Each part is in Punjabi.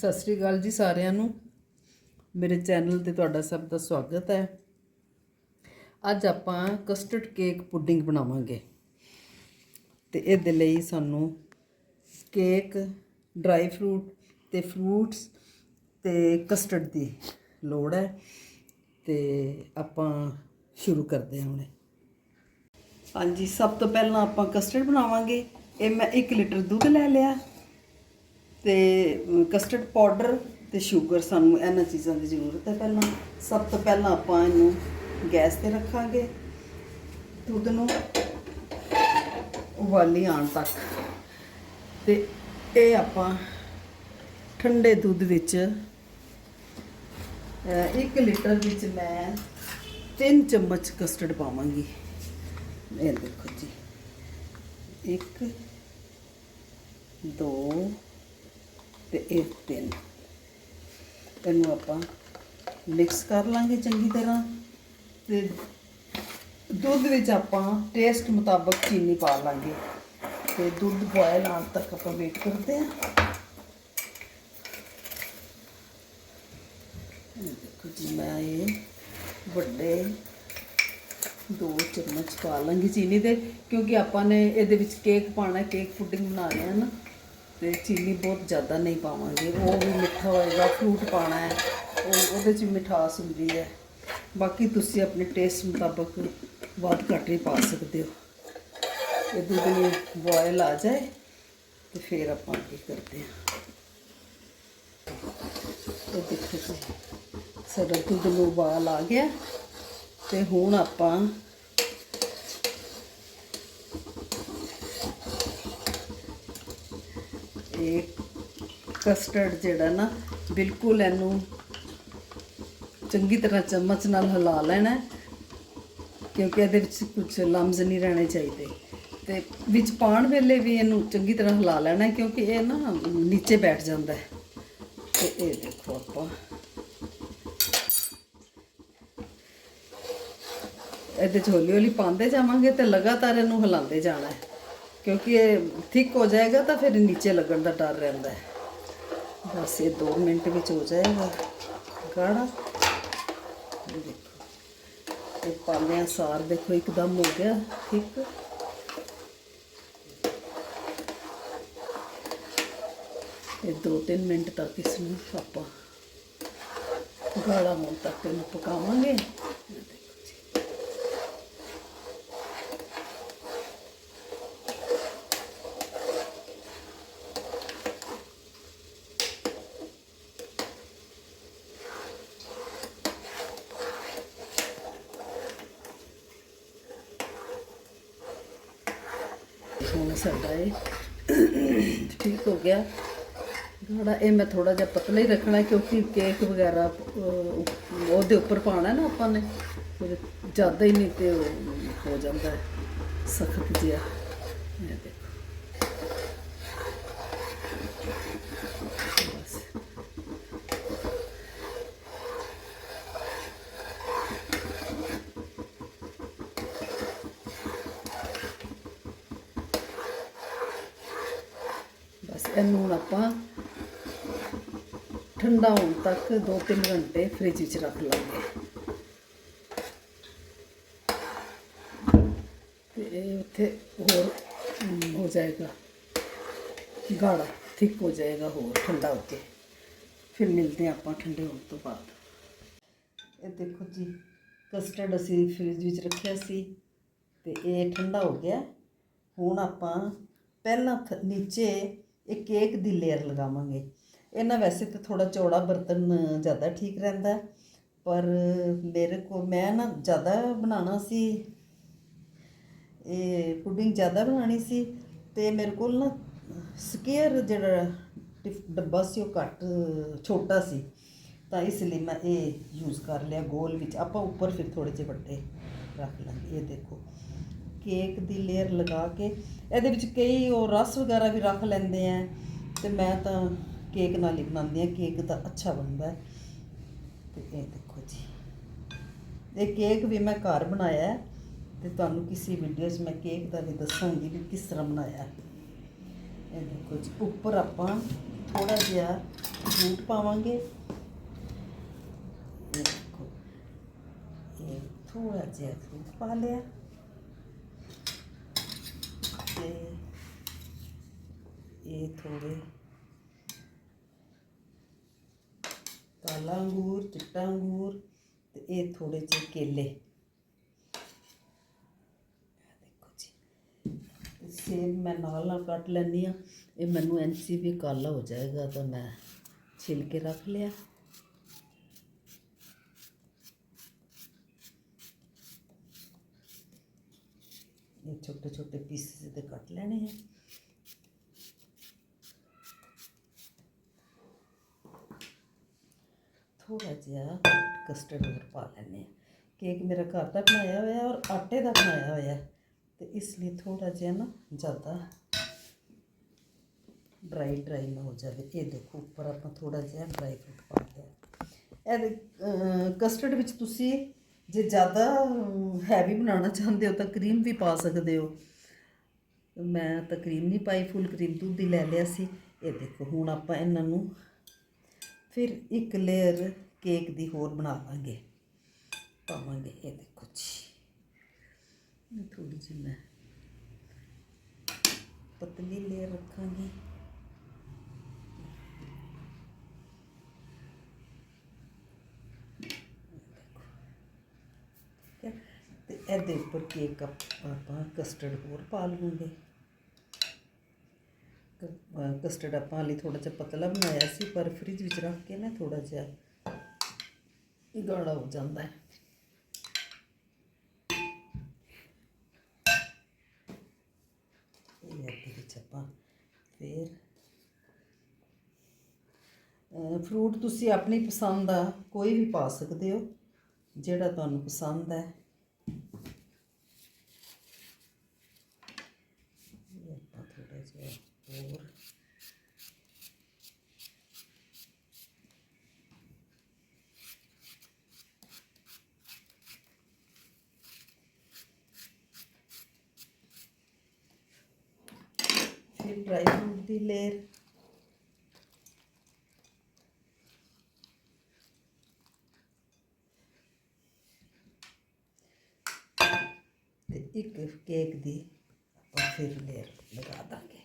ਸਤਿ ਸ੍ਰੀ ਅਕਾਲ ਜੀ ਸਾਰਿਆਂ ਨੂੰ। ਮੇਰੇ ਚੈਨਲ ਤੇ ਤੁਹਾਡਾ ਸਭ ਦਾ ਸਵਾਗਤ ਹੈ। ਅੱਜ ਆਪਾਂ ਕਸਟਰਡ ਕੇਕ ਪੁਡਿੰਗ ਬਣਾਵਾਂਗੇ। ਤੇ ਇਹਦੇ ਲਈ ਸਾਨੂੰ ਕੇਕ ਡਰਾਈ ਫਰੂਟ ਤੇ ਫਰੂਟਸ ਤੇ ਕਸਟਰਡ ਦੀ ਲੋੜ ਹੈ। ਤੇ ਆਪਾਂ ਸ਼ੁਰੂ ਕਰਦੇ ਹਾਂ ਹੁਣੇ। ਹਾਂਜੀ, ਸਭ ਤੋਂ ਪਹਿਲਾਂ ਆਪਾਂ ਕਸਟਰਡ ਬਣਾਵਾਂਗੇ। ਇਹ ਮੈਂ 1 ਲੀਟਰ ਦੁੱਧ ਲੈ ਲਿਆ। ਤੇ ਕਸਟਰਡ ਪਾਊਡਰ ਤੇ ਸ਼ੂਗਰ ਸਾਨੂੰ ਇਹਨਾਂ ਚੀਜ਼ਾਂ ਦੀ ਜ਼ਰੂਰਤ ਹੈ ਪਹਿਲਾਂ। ਸਭ ਤੋਂ ਪਹਿਲਾਂ ਆਪਾਂ ਇਹਨੂੰ ਗੈਸ ਤੇ ਰੱਖਾਂਗੇ, ਦੁੱਧ ਨੂੰ ਉਬਾਲੀ ਆਉਣ ਤੱਕ। ਤੇ ਇਹ ਆਪਾਂ ਠੰਡੇ ਦੁੱਧ ਵਿੱਚ 1 ਲੀਟਰ ਵਿੱਚ ਮੈਂ 3 ਚਮਚ ਕਸਟਰਡ ਪਾਵਾਂਗੀ। ਇਹ ਦੇਖੋ ਜੀ। 1 2 ਤੇ ਇਹ ਤਿੰਨ। ਇਹਨੂੰ ਆਪਾਂ ਮਿਕਸ ਕਰ ਲਾਂਗੇ ਚੰਗੀ ਤਰ੍ਹਾਂ ਤੇ ਦੁੱਧ ਵਿੱਚ ਆਪਾਂ ਟੇਸਟ ਮੁਤਾਬਕ ਚੀਨੀ ਪਾ ਲਾਂਗੇ। ਤੇ ਦੁੱਧ ਬੋਇਲ ਆਉਣ ਤੱਕ ਆਪਾਂ ਵੇਟ ਕਰਦੇ ਹਾਂ। ਦੇਖੋ ਜੀ, ਮੈਂ ਇਹ ਵੱਡੇ ਦੋ ਚਮਚ ਪਾ ਲਾਂਗੀ ਚੀਨੀ ਦੇ, ਕਿਉਂਕਿ ਆਪਾਂ ਨੇ ਇਹਦੇ ਵਿੱਚ ਕੇਕ ਪਾਣਾ ਕੇਕ ਪੁਡਿੰਗ ਬਣਾ ਰਹੇ ਹਾਂ ਨਾ। ਤੇ ਚੀਨੀ ਬਹੁਤ ਜ਼ਿਆਦਾ ਨਹੀਂ ਪਾਵਾਂਗੇ। ਉਹ ਵੀ ਮਿੱਠਾ ਹੋਏਗਾ ਫਰੂਟ ਪਾਣਾ ਹੈ, ਉਹ ਉਹਦੇ 'ਚ ਮਿਠਾਸ ਹੁੰਦੀ ਹੈ। ਬਾਕੀ ਤੁਸੀਂ ਆਪਣੇ ਟੇਸਟ ਮੁਤਾਬਕ ਵੱਧ ਘੱਟ ਵੀ ਪਾ ਸਕਦੇ ਹੋ। ਇਹ ਦੁੱਧ ਨੂੰ ਬੋਇਲ ਆ ਜਾਏ ਤੇ ਫਿਰ ਆਪਾਂ ਕੀ ਕਰਦੇ ਹਾਂ। ਇਹ ਦੇਖੋ ਜੀ, ਸਾਡਾ ਦੁੱਧ ਨੂੰ ਉਬਾਲ ਆ ਗਿਆ ਤੇ ਹੁਣ ਆਪਾਂ ਇਹ ਕਸਟਰਡ ਜਿਹੜਾ ਨਾ ਬਿਲਕੁਲ ਇਹਨੂੰ ਚੰਗੀ ਤਰ੍ਹਾਂ ਚਮਚ ਨਾਲ ਹਿਲਾ ਲੈਣਾ ਕਿਉਂਕਿ ਇਹਦੇ ਵਿੱਚ ਕੁਝ ਲਮਜ਼ ਨਹੀਂ ਰਹਿਣੇ ਚਾਹੀਦੇ। ਤੇ ਵਿੱਚ ਪਾਣ ਵੇਲੇ ਵੀ ਇਹਨੂੰ ਚੰਗੀ ਤਰ੍ਹਾਂ ਹਿਲਾ ਲੈਣਾ ਕਿਉਂਕਿ ਇਹ ਨਾ ਨੀਚੇ ਬੈਠ ਜਾਂਦਾ ਹੈ। ਤੇ ਇਹ ਦੇਖੋ ਆਪਾਂ। ਇਹਦੇ 'ਚ ਹੌਲੀ ਹੌਲੀ ਪਾਉਂਦੇ ਜਾਵਾਂਗੇ ਤੇ ਲਗਾਤਾਰ ਇਹਨੂੰ ਹਿਲਾਉਂਦੇ ਜਾਣਾ ਹੈ। ਕਿਉਂਕਿ ਇਹ ਥਿਕ ਹੋ ਜਾਏਗਾ ਤਾਂ ਫਿਰ ਨੀਚੇ ਲੱਗਣ ਦਾ ਡਰ ਰਹਿੰਦਾ ਹੈ। ਬਸ ਇਹ 2 ਮਿੰਟ ਵਿੱਚ ਹੋ ਜਾਏਗਾ। ਗਾੜਾ ਦੇਖੋ। ਇਹ ਪਾਲਿਆਂ ਸਾਰ ਦੇਖੋ, ਇੱਕਦਮ ਹੋ ਗਿਆ, ਠੀਕ? ਇਹ 2-3 ਮਿੰਟ ਤੱਕ ਇਸ ਨੂੰ ਆਪਾਂ ਗਾੜਾ ਹੋਣ ਤੱਕ ਇਹਨੂੰ ਪਕਾਵਾਂਗੇ। ਹੁਣ ਸਾਡਾ ਇਹ। ਠੀਕ ਹੋ ਗਿਆ। ਗਾੜਾ ਇਹ ਮੈਂ ਥੋੜਾ ਜਿਹਾ ਪਤਲਾ ਹੀ ਰੱਖਣਾ ਕਿਉਂਕਿ ਕੇਕ ਵਗੈਰਾ ਉਹਦੇ ਉੱਪਰ ਪਾਣਾ ਨਾ ਆਪਾਂ ਨੇ ਜ਼ਿਆਦਾ ਹੀ ਨਹੀਂ ਤੇ ਉਹ ਹੋ ਜਾਂਦਾ ਸਖਤ ਜਿਹਾ ਇਹ ਦੇਖੋ ਬਸ ਬਸ ਇਹਨੂੰ ਆਪਾਂ ਠੰਡਾ ਹੋਣ ਤੱਕ 2-3 ਘੰਟੇ ਫ੍ਰਿਜ ਵਿੱਚ ਰੱਖ ਲਾਂਗੇ। ਤੇ ਇਹ ਉੱਥੇ ਹੋਰ ਹੋ ਜਾਏਗਾ। ਗਾੜਾ ਥਿਕ ਹੋ ਜਾਏਗਾ ਹੋਰ ਠੰਡਾ ਹੋ ਕੇ ਫਿਰ ਮਿਲਦੇ ਹਾਂ ਆਪਾਂ ਠੰਡੇ ਹੋਣ ਤੋਂ ਬਾਅਦ। ਇਹ ਦੇਖੋ ਜੀ ਕਸਟਰਡ ਅਸੀਂ ਫ੍ਰਿਜ ਵਿੱਚ ਰੱਖਿਆ ਸੀ ਤੇ ਇਹ ਠੰਡਾ ਹੋ ਗਿਆ। ਹੁਣ ਆਪਾਂ ਪਹਿਲਾਂ ਨੀਚੇ ਇਹ ਕੇਕ ਦੀ ਲੇਅਰ ਲਗਾਵਾਂਗੇ। ਇਹਨਾਂ ਵੈਸੇ ਤਾਂ ਥੋੜਾ ਚੌੜਾ ਬਰਤਨ ਜ਼ਿਆਦਾ ਠੀਕ ਰਹਿੰਦਾ ਪਰ ਮੇਰੇ ਕੋਲ ਮੈਂ ਨਾ ਜ਼ਿਆਦਾ ਬਣਾਉਣਾ ਸੀ, ਇਹ ਪੁਡਿੰਗ ਜ਼ਿਆਦਾ ਬਣਾਉਣੀ ਸੀ ਤੇ ਮੇਰੇ ਕੋਲ ਨਾ ਸਕੇਅਰ ਜਿਹੜਾ ਟਿਫ- ਡੱਬਾ ਸੀ ਉਹ ਘੱਟ ਛੋਟਾ ਸੀ, ਤਾਂ ਇਸ ਲਈ ਮੈਂ ਇਹ ਯੂਜ਼ ਕਰ ਲਿਆ ਗੋਲ ਵਿੱਚ। ਆਪਾਂ ਉੱਪਰ ਫਿਰ ਥੋੜੇ ਜਿਹੇ ਵੱਡੇ ਰੱਖ ਲਾਂਗੇ। ਇਹ ਦੇਖੋ, ਕੇਕ ਦੀ ਲੇਅਰ ਲਗਾ ਕੇ ਇਹਦੇ ਵਿੱਚ ਕਈ ਉਹ ਰਸ ਵਗੈਰਾ ਵੀ ਰੱਖ ਲੈਂਦੇ ਆ ਤੇ ਮੈਂ ਤਾਂ ਕੇਕ ਨਾਲ ਹੀ ਬਣਾਉਂਦੀ ਆ, ਕੇਕ ਤਾਂ ਅੱਛਾ ਬਣਦਾ ਹੈ। ਤੇ ਇਹ ਦੇਖੋ ਜੀ। ਇਹ ਕੇਕ ਵੀ ਮੈਂ ਘਰ ਬਣਾਇਆ ਹੈ ਤੇ ਤੁਹਾਨੂੰ ਕਿਸੇ ਵੀਡੀਓ 'ਚ ਮੈਂ ਕੇਕ ਦਾ ਵੀ ਦੱਸਾਂਗੀ ਵੀ ਕਿਸ ਤਰ੍ਹਾਂ ਬਣਾਇਆ। ਇਹ ਦੇਖੋ ਜੀ, ਉੱਪਰ ਆਪਾਂ ਥੋੜਾ ਜਿਹਾ ਫਰੂਟ ਪਾਵਾਂਗੇ। ਇਹ ਦੇਖੋ, ਇਹ ਥੋੜਾ ਜਿਹਾ ਫਰੂਟ ਪਾ ਲਿਆ। ਤੇ ਇਹ ਥੋੜੇ ਕਾਲਾ ਅੰਗੂਰ, ਚਿੱਟਾ ਅੰਗੂਰ ਤੇ ਇਹ ਥੋੜੇ ਜਿਹੇ ਕੇਲੇ। ਦੇਖੋ ਜੀ। ਸੇਬ ਮੈਂ ਨਾਲ ਨਾਲ ਕੱਟ ਲੈਂਦੀ ਆ ਇਹ ਮੈਨੂੰ ਐਨਸੀ ਵੀ ਕਾਲਾ ਹੋ ਜਾਏਗਾ ਤਾਂ ਮੈਂ ਛਿਲ ਕੇ ਰੱਖ ਲਿਆ। ਇਹ ਛੋਟੇ ਛੋਟੇ ਪੀਸਿਸ ਦੇ ਕੱਟ ਲੈਣੇ ਹੈ ਥੋੜਾ ਜਿਹਾ ਕਸਟਰਡ ਹੋਰ ਪਾ ਲੈਂਦੇ ਆ। ਕੇਕ ਮੇਰਾ ਘਰ ਦਾ ਬਣਾਇਆ ਹੋਇਆ ਔਰ ਆਟੇ ਦਾ ਬਣਾਇਆ ਹੋਇਆ ਤੇ ਇਸ ਲਈ ਥੋੜਾ ਜਿਹਾ ਨਾ ਜ਼ਿਆਦਾ ਡਰਾਈ ਡਰਾਈ ਨਾ ਹੋ ਜਾਵੇ। ਇਹ ਦੇਖੋ, ਉੱਪਰ ਆਪਾਂ ਥੋੜਾ ਜਿਹਾ ਡਰਾਈ ਫਰੂਟ ਪਾ ਲਿਆ। ਇਹ ਕਸਟਰਡ ਵਿੱਚ ਤੁਸੀਂ ਜੇ ਜ਼ਿਆਦਾ ਹੈਵੀ ਬਣਾਉਣਾ ਚਾਹੁੰਦੇ ਹੋ ਤਾਂ ਕਰੀਮ ਵੀ ਪਾ ਸਕਦੇ ਹੋ। ਮੈਂ ਤਾਂ ਕਰੀਮ ਨਹੀਂ ਪਾਈ, ਫੁੱਲ ਕਰੀਮ ਦੁੱਧ ਦੀ ਲੈ ਲਿਆ ਸੀ। ਇਹ ਦੇਖੋ, ਹੁਣ ਆਪਾਂ ਇਹਨਾਂ ਨੂੰ ਫਿਰ ਇੱਕ ਲੇਅਰ ਕੇਕ ਦੀ ਹੋਰ ਬਣਾ ਲਾਂਗੇ। ਪਾਵਾਂਗੇ, ਇਹ ਦੇਖੋ ਜੀ। ਥੋੜੀ ਜਿਹੀ ਮੈਂ ਪਤਲੀ ਲੇਅਰ ਰੱਖਾਂਗੀ ਠੀਕ ਹੈ ਤੇ ਇਹਦੇ ਉੱਪਰ ਕੇਕ ਆਪਾਂ ਕਸਟਰਡ ਹੋਰ ਪਾ ਲਵਾਂਗੇ। ਕਸਟਰਡ ਆਪਾਂ ਹਾਲੇ ਥੋੜਾ ਜਿਹਾ ਪਤਲਾ ਬਣਾਇਆ ਸੀ, ਪਰ ਫ੍ਰਿਜ ਵਿੱਚ ਰੱਖ ਕੇ ਨਾ ਥੋੜਾ ਜਿਹਾ ਗਾੜਾ ਹੋ ਜਾਂਦਾ ਹੈ। ਇਹ ਇਹਦੇ ਵਿੱਚ ਆਪਾਂ ਫਿਰ ਫਰੂਟ ਤੁਸੀਂ ਆਪਣੀ ਪਸੰਦ ਦਾ ਕੋਈ ਵੀ ਪਾ ਸਕਦੇ ਹੋ, ਜਿਹੜਾ ਤੁਹਾਨੂੰ ਪਸੰਦ ਹੈ ਇਹ ਆਪਾਂ ਥੋੜਾ ਜਿਹਾ ਹੋਰ ਫਿਰ ਡਰਾਈ ਫਰੂਟ ਦੀ ਲੇਅਰ ਤੇ ਇੱਕ ਕੇਕ ਦੀ ਆਪਾਂ ਫਿਰ ਲੇਅਰ ਲਗਾ ਦਾਂਗੇ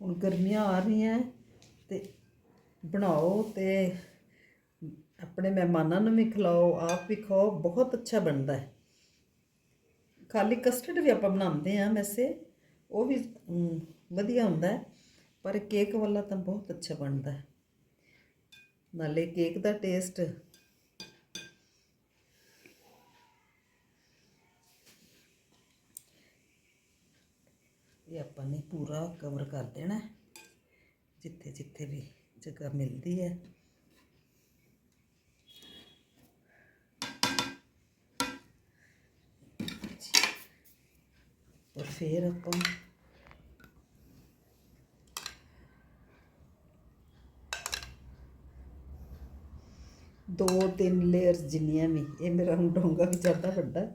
ਹੁਣ ਗਰਮੀਆਂ ਆ ਰਹੀਆਂ ਤੇ ਬਣਾਓ ਤੇ ਆਪਣੇ ਮਹਿਮਾਨਾਂ ਨੂੰ ਵੀ ਖਿਲਾਓ, ਆਪ ਵੀ ਖਾਓ, ਬਹੁਤ ਅੱਛਾ ਬਣਦਾ ਹੈ। ਖਾਲੀ ਕਸਟਰਡ ਵੀ ਆਪਾਂ ਬਣਾਉਂਦੇ ਆ ਵੈਸੇ, ਉਹ ਵੀ ਵਧੀਆ ਹੁੰਦਾ ਪਰ ਕੇਕ ਵਾਲਾ ਤਾਂ ਬਹੁਤ ਅੱਛਾ ਬਣਦਾ ਨਾਲੇ ਕੇਕ ਦਾ ਟੇਸਟ ਇਹ ਆਪਾਂ ਨੇ ਪੂਰਾ ਕਵਰ ਕਰ ਦੇਣਾ ਜਿੱਥੇ ਜਿੱਥੇ ਵੀ ਜਗ੍ਹਾ ਮਿਲਦੀ ਹੈ। ਔਰ ਫਿਰ ਆਪਾਂ ਦੋ ਤਿੰਨ ਲੇਅਰਸ ਜਿੰਨੀਆਂ ਵੀ, ਇਹ ਮੇਰਾ ਹੁਣ ਡੋਂਗਾ ਵੀ ਜ਼ਿਆਦਾ ਵੱਡਾ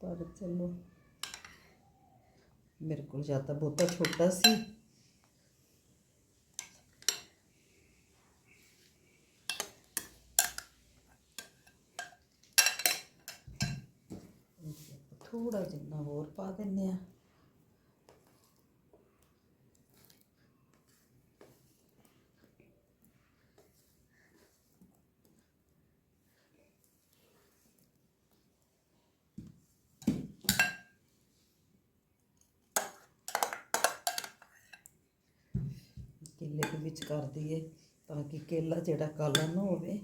ਪਰ ਚਲੋ। ਮੇਰੇ ਕੋਲ ਜ਼ਿਆਦਾ ਬਹੁਤਾ ਛੋਟਾ ਸੀ। ਥੋੜਾ ਜਿੰਨਾ ਹੋਰ ਪਾ ਦਿੰਨੇ ਆ ਕੇਲੇ ਦੇ ਵਿੱਚ ਕਰ ਦਈਏ ਤਾਂ ਕਿ ਕੇਲਾ ਜਿਹੜਾ ਕਾਲਾ ਨਾ ਹੋਵੇ।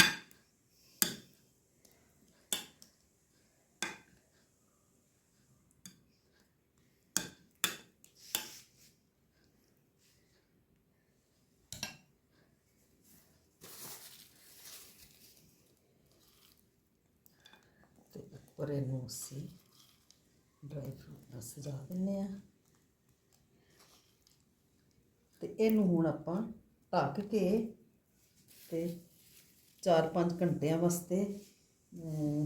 ਤੇ ਉੱਪਰ ਇਹਨੂੰ ਅਸੀਂ ਡਰਾਈ ਫਰੂਟ ਨਾਲ ਸਜਾ ਦਿੰਨੇ ਆ ਤੇ ਇਹਨੂੰ ਹੁਣ ਆਪਾਂ ਢੱਕ ਕੇ ਤੇ 4-5 ਘੰਟਿਆਂ ਵਾਸਤੇ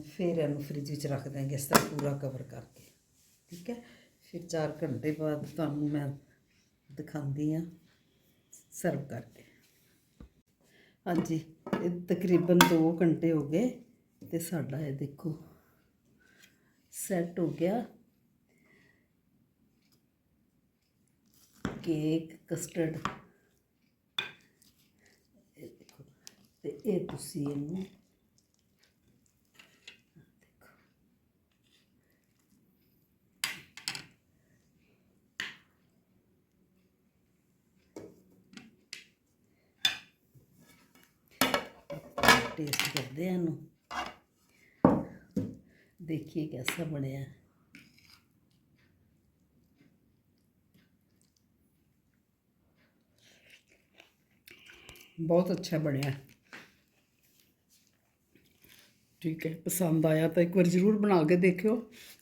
ਫਿਰ ਇਹਨੂੰ ਫ੍ਰਿਜ ਵਿੱਚ ਰੱਖ ਦਾਂਗੇ ਇਸ ਤਰ੍ਹਾਂ ਪੂਰਾ ਕਵਰ ਕਰਕੇ। ਠੀਕ ਹੈ? ਫਿਰ 4 ਘੰਟੇ ਬਾਅਦ ਤੁਹਾਨੂੰ ਮੈਂ ਦਿਖਾਉਂਦੀ ਹਾਂ ਸਰਵ ਕਰਕੇ। ਹਾਂਜੀ, ਇਹ ਤਕਰੀਬਨ 2 ਘੰਟੇ ਹੋ ਗਏ ਤੇ ਸਾਡਾ ਇਹ ਦੇਖੋ ਸੈੱਟ ਹੋ ਗਿਆ। ਕੇਕ ਕਸਟਰਡ ਦੇਖੋ ਤੇ ਇਹ ਤੁਸੀਂ ਇਹਨੂੰ ਦੇਖੋ। ਟੇਸਟ ਕਰਦੇ ਆ ਇਹਨੂੰ। ਦੇਖੀਏ ਕੈਸਾ ਬਣਿਆ ਹੈ। ਬਹੁਤ ਅੱਛਾ ਬਣਿਆ। ਠੀਕ ਹੈ, ਪਸੰਦ ਆਇਆ ਤਾਂ ਇੱਕ ਵਾਰ ਜ਼ਰੂਰ ਬਣਾ ਕੇ ਦੇਖਿਓ।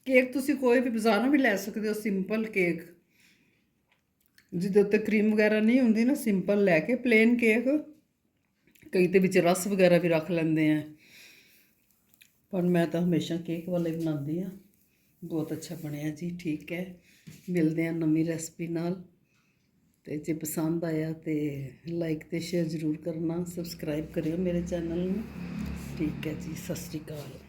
ਕੇਕ ਤੁਸੀਂ ਕੋਈ ਵੀ ਬਾਜ਼ਾਰੋਂ ਵੀ ਲੈ ਸਕਦੇ ਹੋ ਸਿੰਪਲ ਕੇਕ। ਜਿਹਦੇ ਉੱਤੇ ਕਰੀਮ ਵਗੈਰਾ ਨਹੀਂ ਹੁੰਦੀ ਨਾ ਸਿੰਪਲ ਲੈ ਕੇ ਪਲੇਨ ਕੇਕ। ਕਈ ਤੇ ਵਿੱਚ ਰਸ ਵਗੈਰਾ ਵੀ ਰੱਖ ਲੈਂਦੇ ਆ। ਪਰ ਮੈਂ ਤਾਂ ਹਮੇਸ਼ਾ ਕੇਕ ਵਾਲੇ ਬਣਾਉਂਦੀ ਆ ਬਹੁਤ ਅੱਛਾ ਬਣਿਆ ਜੀ, ਠੀਕ ਹੈ। ਮਿਲਦੇ ਆ ਨਵੀਂ ਰੈਸਪੀ ਨਾਲ। ਤੇ ਜੇ ਪਸੰਦ ਆਇਆ ਤੇ ਲਾਈਕ ਤੇ ਸ਼ੇਅਰ ਜ਼ਰੂਰ ਕਰਨਾ ਸਬਸਕ੍ਰਾਈਬ ਕਰਿਓ ਮੇਰੇ ਚੈਨਲ ਨੂੰ। ਠੀਕ ਹੈ ਜੀ, ਸਤਿ ਸ਼੍ਰੀ ਅਕਾਲ।